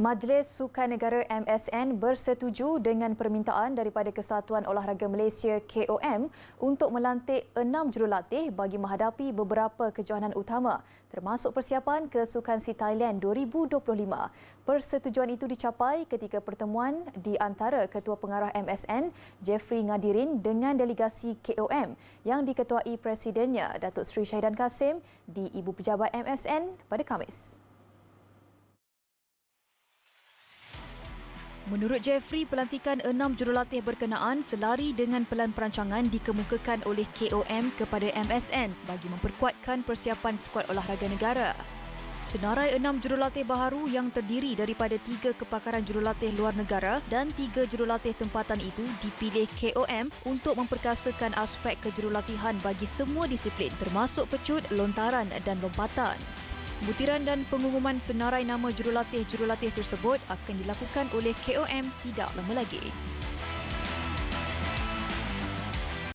Majlis Sukan Negara MSN bersetuju dengan permintaan daripada Kesatuan Olahraga Malaysia KOM untuk melantik enam jurulatih bagi menghadapi beberapa kejohanan utama termasuk persiapan ke Sukan Si Thailand 2025. Persetujuan itu dicapai ketika pertemuan di antara Ketua Pengarah MSN Jeffrey Ngadirin dengan delegasi KOM yang diketuai Presidennya Datuk Seri Syahidan Kasim di Ibu Pejabat MSN pada Khamis. Menurut Jeffrey, pelantikan enam jurulatih berkenaan selari dengan pelan perancangan dikemukakan oleh KOM kepada MSN bagi memperkuatkan persiapan skuad olahraga negara. Senarai enam jurulatih baharu yang terdiri daripada tiga kepakaran jurulatih luar negara dan tiga jurulatih tempatan itu dipilih KOM untuk memperkasakan aspek kejurulatihan bagi semua disiplin termasuk pecut, lontaran dan lompatan. Butiran dan pengumuman senarai nama jurulatih-jurulatih tersebut akan dilakukan oleh KOM tidak lama lagi.